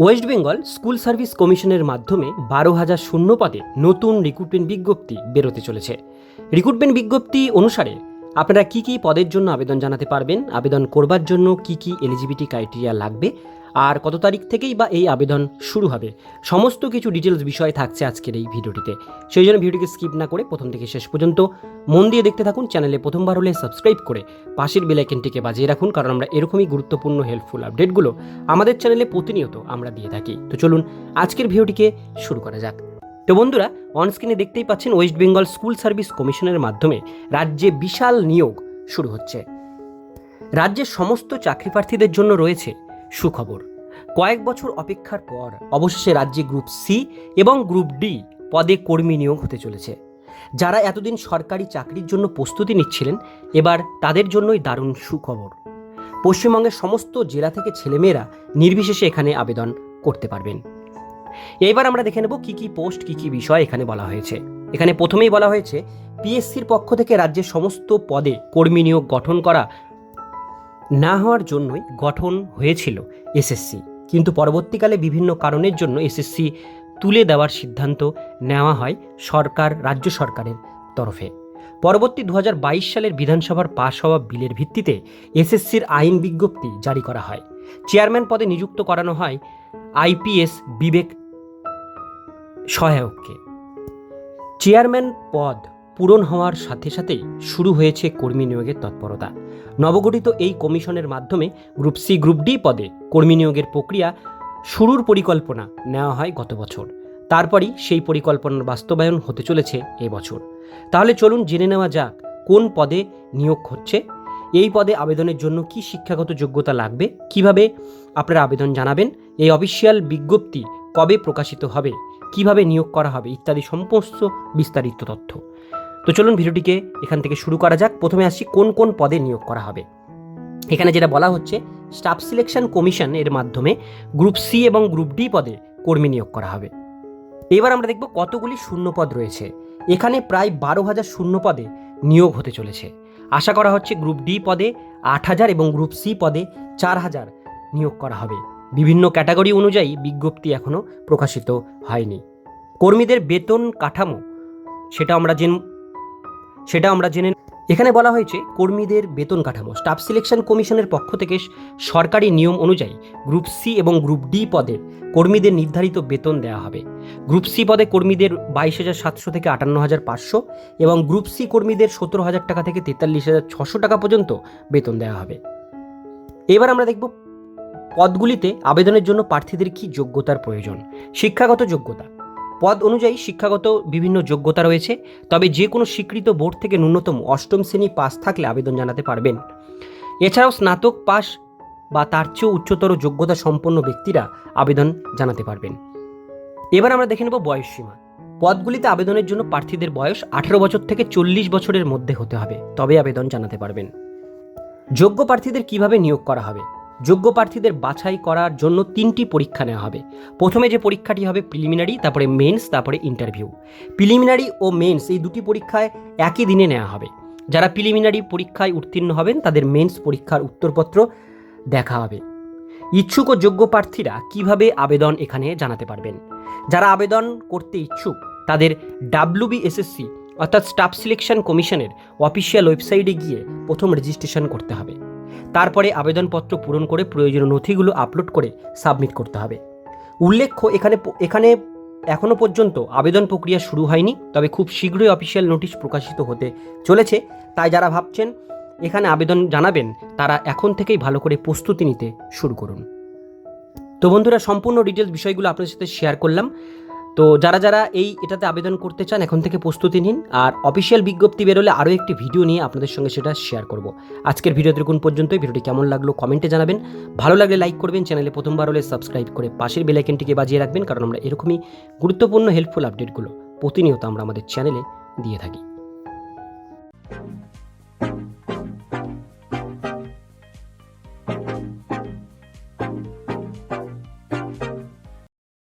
West Bengal school service কমিশনের মাধ্যমে বারো হাজার শূন্য পদে নতুন রিক্রুটমেন্ট বিজ্ঞপ্তি বেরোতে চলেছে। রিক্রুটমেন্ট বিজ্ঞপ্তি অনুসারে আপনারা কি কি পদের জন্য আবেদন জানাতে পারবেন? আবেদন করবার জন্য কি কি এলিজিবিলিটি ক্রাইটেরিয়া লাগবে? আর কত তারিখ থেকেই বা এই আবেদন শুরু হবে? সমস্ত কিছু ডিটেলস বিষয় থাকছে আজকের এই ভিডিওটিতে। সেই জন্য ভিডিওটিকে স্কিপ না করে প্রথম থেকে শেষ পর্যন্ত মন দিয়ে দেখতে থাকুন চ্যানেলে প্রথমবার হলে সাবস্ক্রাইব করে পাশের বেলাইকেনটিকে বাজিয়ে রাখুন, কারণ আমরা এরকমই গুরুত্বপূর্ণ হেল্পফুল আপডেটগুলো আমাদের চ্যানেলে প্রতিনিয়ত আমরা দিয়ে থাকি। তো চলুন আজকের ভিডিওটিকে শুরু করা যাক। তো বন্ধুরা অনস্ক্রিনে দেখতেই পাচ্ছেন ওয়েস্ট বেঙ্গল স্কুল সার্ভিস কমিশনের মাধ্যমে রাজ্যে বিশাল নিয়োগ শুরু হচ্ছে। রাজ্যের সমস্ত চাকরি প্রার্থীদের জন্য রয়েছে সুখবর। কয়েক বছর অপেক্ষার পর অবশেষে রাজ্যে গ্রুপ সি এবং গ্রুপ ডি পদে কর্মী নিয়োগ হতে চলেছে। যারা এতদিন সরকারি চাকরির জন্য প্রস্তুতি নিচ্ছিলেন, এবার তাদের জন্যই দারুণ সুখবর। পশ্চিমবঙ্গের সমস্ত জেলা থেকে ছেলেমেয়েরা নির্বিশেষে এখানে আবেদন করতে পারবেন। এবার আমরা দেখে নেব কি কি পোস্ট, কি কি বিষয় এখানে বলা হয়েছে। এখানে প্রথমেই বলা হয়েছে, পিএসসির পক্ষ থেকে রাজ্যের সমস্ত পদে কর্মী নিয়োগ গঠন করা না হওয়ার জন্যই গঠন হয়েছিল এসএসসি। কিন্তু পরবর্তীকালে বিভিন্ন কারণের জন্য এসএসসি তুলে দেওয়ার সিদ্ধান্ত নেওয়া হয় সরকার, রাজ্য সরকারের তরফে। পরবর্তী দু হাজার বাইশ সালের বিধানসভার পাশ হওয়া বিলের ভিত্তিতে এসএসসির আইন বিজ্ঞপ্তি জারি করা হয়। চেয়ারম্যান পদে নিযুক্ত করানো হয় আইপিএস বিবেক সহায়ককে। চেয়ারম্যান পদ পূরণ হওয়ার সাথে সাথেই শুরু হয়েছে কর্মী নিয়োগের তৎপরতা। নবগঠিত এই কমিশনের মাধ্যমে গ্রুপ সি, গ্রুপ ডি পদে কর্মী নিয়োগের প্রক্রিয়া শুরুর পরিকল্পনা নেওয়া হয় গত বছর। তারপরই সেই পরিকল্পনার বাস্তবায়ন হতে চলেছে এবছর তাহলে চলুন জেনে নেওয়া যাক, কোন পদে নিয়োগ হচ্ছে? এই পদে আবেদনের জন্য কি শিক্ষাগত যোগ্যতা লাগবে? কীভাবে আপনারা আবেদন জানাবেন? এই অফিসিয়াল বিজ্ঞপ্তি কবে প্রকাশিত হবে? কীভাবে নিয়োগ করা হবে ইত্যাদি সমস্ত বিস্তারিত তথ্য। তো চলুন ভিডিওটিকে এখান থেকে শুরু করা যাক। প্রথমে আসি কোন কোন পদে নিয়োগ করা হবে। এখানে যেটা বলা হচ্ছে, স্টাফ সিলেকশন কমিশন এর মাধ্যমে গ্রুপ সি এবং গ্রুপ ডি পদে কর্মী নিয়োগ করা হবে। এবার আমরা দেখব কতগুলি শূন্য পদ রয়েছে। এখানে প্রায় বারো হাজার শূন্য পদে নিয়োগ হতে চলেছে। আশা করা হচ্ছে গ্রুপ ডি পদে আট হাজার এবং গ্রুপ সি পদে চার হাজার নিয়োগ করা হবে। বিভিন্ন ক্যাটাগরি অনুযায়ী বিজ্ঞপ্তি এখনও প্রকাশিত হয়নি। কর্মীদের বেতন কাঠামো, সেটা আমরা জেন, সেটা আমরা জেনে এখানে বলা হয়েছে কর্মীদের বেতন কাঠামো। স্টাফ সিলেকশন কমিশনের পক্ষ থেকে সরকারি নিয়ম অনুযায়ী গ্রুপ সি এবং গ্রুপ ডি পদের কর্মীদের নির্ধারিত বেতন দেওয়া হবে। গ্রুপ সি পদে কর্মীদের বাইশ হাজার সাতশো থেকে আটান্ন হাজার পাঁচশো এবং গ্রুপ সি কর্মীদের সতেরো হাজার টাকা থেকে তেতাল্লিশ হাজার ছশো টাকা পর্যন্ত বেতন দেওয়া হবে। এবার আমরা দেখব পদগুলিতে আবেদনের জন্য প্রার্থীদের কি যোগ্যতার প্রয়োজন? শিক্ষাগত যোগ্যতা। পদ অনুযায়ী শিক্ষাগত বিভিন্ন যোগ্যতা রয়েছে, তবে যে কোনো স্বীকৃত বোর্ড থেকে ন্যূনতম অষ্টম শ্রেণি পাস থাকলে আবেদন জানাতে পারবেন। এছাড়াও স্নাতক পাস বা তার চেয়েও উচ্চতর যোগ্যতা সম্পন্ন ব্যক্তিরা আবেদন জানাতে পারবেন। এবার আমরা দেখে নেব বয়সসীমা পদগুলিতে আবেদনের জন্য প্রার্থীদের বয়স আঠেরো বছর থেকে চল্লিশ বছরের মধ্যে হতে হবে, তবে আবেদন জানাতে পারবেন। যোগ্য প্রার্থীদের কীভাবে নিয়োগ করা হবে? যোগ্য প্রার্থীদের বাছাই করার জন্য তিনটি পরীক্ষা নেওয়া হবে। প্রথমে যে পরীক্ষাটি হবে প্রিলিমিনারি তারপরে মেন্স তারপরে ইন্টারভিউ প্রিলিমিনারি ও মেন্স এই দুটি পরীক্ষায় একই দিনে নেওয়া হবে। যারা প্রিলিমিনারি পরীক্ষায় উত্তীর্ণ হবেন, তাদের মেন্স পরীক্ষার উত্তরপত্র দেখা হবে। ইচ্ছুক ও যোগ্য প্রার্থীরা কীভাবে আবেদন এখানে জানাতে পারবেন? যারা আবেদন করতে ইচ্ছুক, তাদের ডাব্লিউবিএসএসসি অর্থাৎ স্টাফ সিলেকশন কমিশনের অফিসিয়াল ওয়েবসাইটে গিয়ে প্রথম রেজিস্ট্রেশন করতে হবে। তারপরে আবেদনপত্র পূরণ করে প্রয়োজনীয় নথিগুলো আপলোড করে সাবমিট করতে হবে। উল্লেখ্য, এখানে এখানে এখনও পর্যন্ত আবেদন প্রক্রিয়া শুরু হয়নি, তবে খুব শীঘ্রই অফিসিয়াল নোটিশ প্রকাশিত হতে চলেছে। তাই যারা ভাবছেন এখানে আবেদন জানাবেন, তারা এখন থেকেই ভালো করে প্রস্তুতি নিতে শুরু করুন। তো বন্ধুরা, সম্পূর্ণ ডিটেলস বিষয়গুলো আপনাদের সাথে শেয়ার করলাম। তো যারা যারা এই এটাতে আবেদন করতে চান, এখন থেকে প্রস্তুতি নিন আর অফিসিয়াল বিজ্ঞপ্তি বেরোলে আরও একটি ভিডিও নিয়ে আপনাদের সঙ্গে সেটা শেয়ার করব। আজকের ভিডিও দেখুন পর্যন্তই। ভিডিওটি কেমন লাগল কমেন্টে জানাবেন। ভালো লাগলে লাইক করবেন, চ্যানেলে প্রথমবার হলে সাবস্ক্রাইব করে পাশের বেলাইকেনটিকে বাজিয়ে রাখবেন, কারণ আমরা এরকমই গুরুত্বপূর্ণ হেল্পফুল আপডেটগুলো প্রতিনিয়ত আমরা আমাদের চ্যানেলে দিয়ে থাকি।